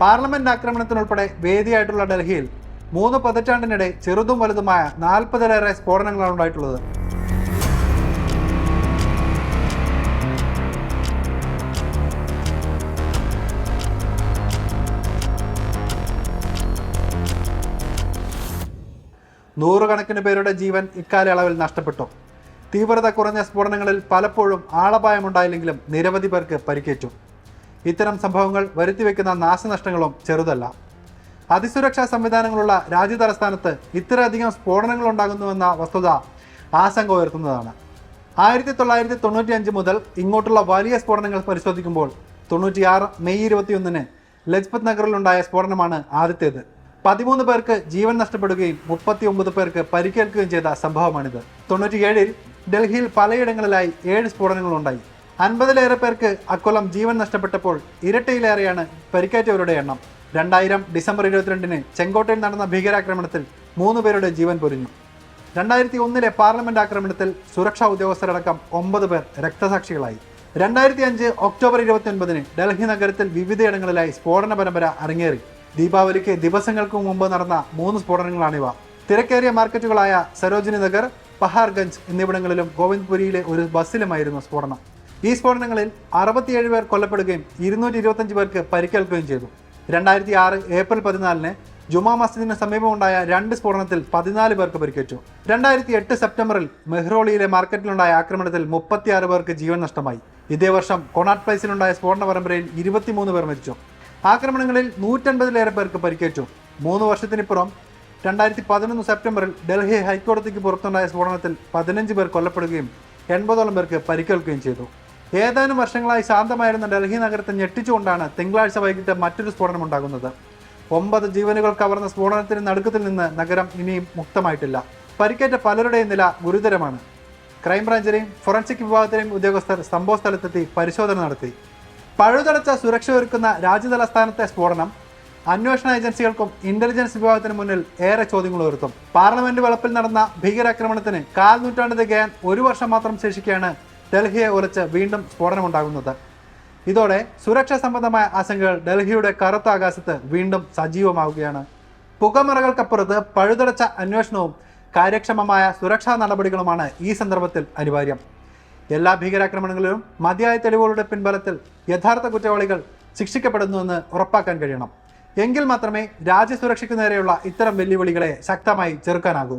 Parliament ആക്രമണത്തിനുൾപ്പെടെ വേദിയായിട്ടുള്ള ഡൽഹിയിൽ മൂന്ന് പതിറ്റാണ്ടിനിടെ ചെറുതും വലുതുമായ നാൽപ്പതിലേറെ സ്ഫോടനങ്ങളാണ് ഉണ്ടായിട്ടുള്ളത്. നൂറുകണക്കിന് പേരുടെ ജീവൻ ഇക്കാലയളവിൽ നഷ്ടപ്പെട്ടു. തീവ്രത കുറഞ്ഞ സ്ഫോടനങ്ങളിൽ പലപ്പോഴും ആളപായമുണ്ടായില്ലെങ്കിലും നിരവധി പേർക്ക് പരിക്കേറ്റു. ഇത്തരം സംഭവങ്ങൾ വരുത്തിവെക്കുന്ന നാശനഷ്ടങ്ങളും ചെറുതല്ല. അതിസുരക്ഷാ സംവിധാനങ്ങളുള്ള രാജ്യതലസ്ഥാനത്ത് ഇത്രയധികം സ്ഫോടനങ്ങൾ ഉണ്ടാകുന്നുവെന്ന വസ്തുത ആശങ്ക ഉയർത്തുന്നതാണ്. ആയിരത്തി തൊള്ളായിരത്തി തൊണ്ണൂറ്റി അഞ്ച് മുതൽ ഇങ്ങോട്ടുള്ള വലിയ സ്ഫോടനങ്ങൾ പരിശോധിക്കുമ്പോൾ തൊണ്ണൂറ്റിയാറ് മെയ് ഇരുപത്തിയൊന്നിന് ലജ്പത് നഗറിലുണ്ടായ സ്ഫോടനമാണ് ആദ്യത്തേത്. പതിമൂന്ന് പേർക്ക് ജീവൻ നഷ്ടപ്പെടുകയും മുപ്പത്തി ഒമ്പത് പേർക്ക് പരിക്കേൽക്കുകയും ചെയ്ത സംഭവമാണിത്. തൊണ്ണൂറ്റിയേഴിൽ ഡൽഹിയിൽ പലയിടങ്ങളിലായി ഏഴ് സ്ഫോടനങ്ങളുണ്ടായി. അൻപതിലേറെ പേർക്ക് അക്കൊല്ലം ജീവൻ നഷ്ടപ്പെട്ടപ്പോൾ ഇരട്ടിയിലേറെയാണ് പരിക്കേറ്റവരുടെ എണ്ണം. രണ്ടായിരം ഡിസംബർ ഇരുപത്തിരണ്ടിന് ചെങ്കോട്ടയിൽ നടന്ന ഭീകരാക്രമണത്തിൽ മൂന്ന് പേരുടെ ജീവൻ പൊരിഞ്ഞു രണ്ടായിരത്തി ഒന്നിലെ പാർലമെന്റ് ആക്രമണത്തിൽ സുരക്ഷാ ഉദ്യോഗസ്ഥരടക്കം ഒമ്പത് പേർ രക്തസാക്ഷികളായി. രണ്ടായിരത്തി അഞ്ച് ഒക്ടോബർ ഇരുപത്തി ഒൻപതിന് ഡൽഹി നഗരത്തിൽ വിവിധയിടങ്ങളിലായി സ്ഫോടന പരമ്പര അരങ്ങേറി. ദീപാവലിക്ക് ദിവസങ്ങൾക്ക് മുമ്പ് നടന്ന മൂന്ന് സ്ഫോടനങ്ങളാണിവ. തിരക്കേറിയ മാർക്കറ്റുകളായ സരോജിനി നഗർ പഹാർഗഞ്ച് എന്നിവിടങ്ങളിലും ഗോവിന്ദ്പുരിയിലെ ഒരു ബസ്സിലുമായിരുന്നു സ്ഫോടനം. ഈ സ്ഫോടനങ്ങളിൽ അറുപത്തിയേഴ് പേർ കൊല്ലപ്പെടുകയും ഇരുന്നൂറ്റി ഇരുപത്തഞ്ച് പേർക്ക് പരിക്കേൽക്കുകയും ചെയ്തു. രണ്ടായിരത്തി ആറ് ഏപ്രിൽ പതിനാലിന് ജുമാ മസ്ജിദിന് സമീപമുണ്ടായ രണ്ട് സ്ഫോടനത്തിൽ പതിനാല് പേർക്ക് പരിക്കേറ്റു. രണ്ടായിരത്തി എട്ട് സെപ്റ്റംബറിൽ മെഹ്റോളിയിലെ മാർക്കറ്റിലുണ്ടായ ആക്രമണത്തിൽ മുപ്പത്തിയാറ് പേർക്ക് ജീവൻ നഷ്ടമായി. ഇതേ വർഷം കൊണാട്ട് പ്ലേസിലുണ്ടായ സ്ഫോടന പരമ്പരയിൽ ഇരുപത്തിമൂന്ന് പേർ മരിച്ചു. ആക്രമണങ്ങളിൽ നൂറ്റൻപതിലേറെ പേർക്ക് പരിക്കേറ്റു. മൂന്ന് വർഷത്തിനിപ്പുറം രണ്ടായിരത്തി പതിനൊന്ന് സെപ്റ്റംബറിൽ ഡൽഹി ഹൈക്കോടതിക്ക് പുറത്തുണ്ടായ സ്ഫോടനത്തിൽ പതിനഞ്ച് പേർ കൊല്ലപ്പെടുകയും എൺപതോളം പേർക്ക് പരിക്കേൽക്കുകയും ചെയ്തു. ഏതാനും വർഷങ്ങളായി ശാന്തമായിരുന്ന ഡൽഹി നഗരത്തെ ഞെട്ടിച്ചുകൊണ്ടാണ് തിങ്കളാഴ്ച വൈകിട്ട് മറ്റൊരു സ്ഫോടനം ഉണ്ടാകുന്നത്. ഒമ്പത് ജീവനുകൾ കവർന്ന സ്ഫോടനത്തിന് നടുക്കത്തിൽ നിന്ന് നഗരം ഇനിയും മുക്തമായിട്ടില്ല. പരിക്കേറ്റ പലരുടെയും നില ഗുരുതരമാണ്. ക്രൈംബ്രാഞ്ചിലെയും ഫോറൻസിക് വിഭാഗത്തിലെയും ഉദ്യോഗസ്ഥർ സംഭവസ്ഥലത്തെത്തി പരിശോധന നടത്തി. പഴുതടച്ച സുരക്ഷ ഒരുക്കുന്ന രാജ്യതലസ്ഥാനത്തെ സ്ഫോടനം. അന്വേഷണ ഏജൻസികൾക്കും ഇന്റലിജൻസ് വിഭാഗത്തിന് മുന്നിൽ ഏറെ ചോദ്യങ്ങൾ ഉയർത്തും. പാർലമെന്റ് വളപ്പിൽ നടന്ന ഭീകരാക്രമണത്തിന് കാൽ നൂറ്റാണ്ട് തികയാൻ ഒരു വർഷം മാത്രം ശേഷിക്കെയാണ് ഡൽഹിയെ ഉലച്ച് വീണ്ടും സ്ഫോടനമുണ്ടാകുന്നത്. ഇതോടെ സുരക്ഷാ സംബന്ധമായ ആശങ്കകൾ ഡൽഹിയുടെ കറുത്ത ആകാശത്ത് വീണ്ടും സജീവമാവുകയാണ്. പുകമറകൾക്കപ്പുറത്ത് പഴുതടച്ച അന്വേഷണവും കാര്യക്ഷമമായ സുരക്ഷാ നടപടികളുമാണ് ഈ സന്ദർഭത്തിൽ അനിവാര്യം. എല്ലാ ഭീകരാക്രമണങ്ങളിലും മതിയായ തെളിവുകളുടെ പിൻബലത്തിൽ യഥാർത്ഥ കുറ്റവാളികൾ ശിക്ഷിക്കപ്പെടുന്നുവെന്ന് ഉറപ്പാക്കാൻ കഴിയണം. എങ്കിൽ മാത്രമേ രാജ്യസുരക്ഷയ്ക്ക് നേരെയുള്ള ഇത്തരം വെല്ലുവിളികളെ ശക്തമായി ചെറുക്കാനാകൂ.